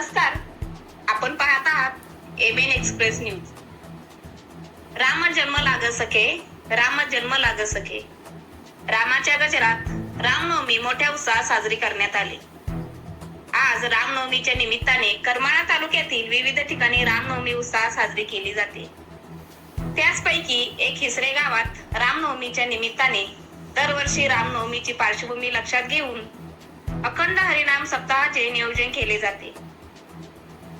नमस्कार. आपण पाहत आहात M N express news Ram जन्म लाग सके राम जन्म लाग सके रामाच्या गजरात रामनवमी मोठ्या उत्साहात साजरी करण्यात आली. आज रामनवमीच्या निमित्ताने करमाळा तालुक्यातील विविध ठिकाणी रामनवमी उत्साहात साजरी केली जाते. त्याचपैकी एक हिसरे गावात रामनवमीच्या निमित्ताने दरवर्षी रामनवमीची पार्श्वभूमी लक्षात घेऊन अखंड हरिनाम सप्ताहाचे नियोजन केले जाते.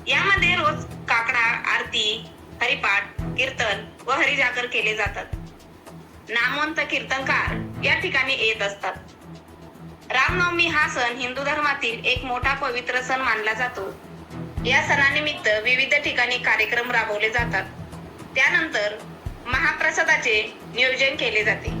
यामध्ये रोज काकडा आरती हरिपाठ कीर्तन व हरिजागर केले जातात. नामवंत कीर्तनकार या ठिकाणी येत असतात. रामनवमी हा सण हिंदू धर्मातील एक मोठा पवित्र सण मानला जातो. या सणानिमित्त विविध ठिकाणी कार्यक्रम राबवले जातात. त्यानंतर महाप्रसादाचे नियोजन केले जाते.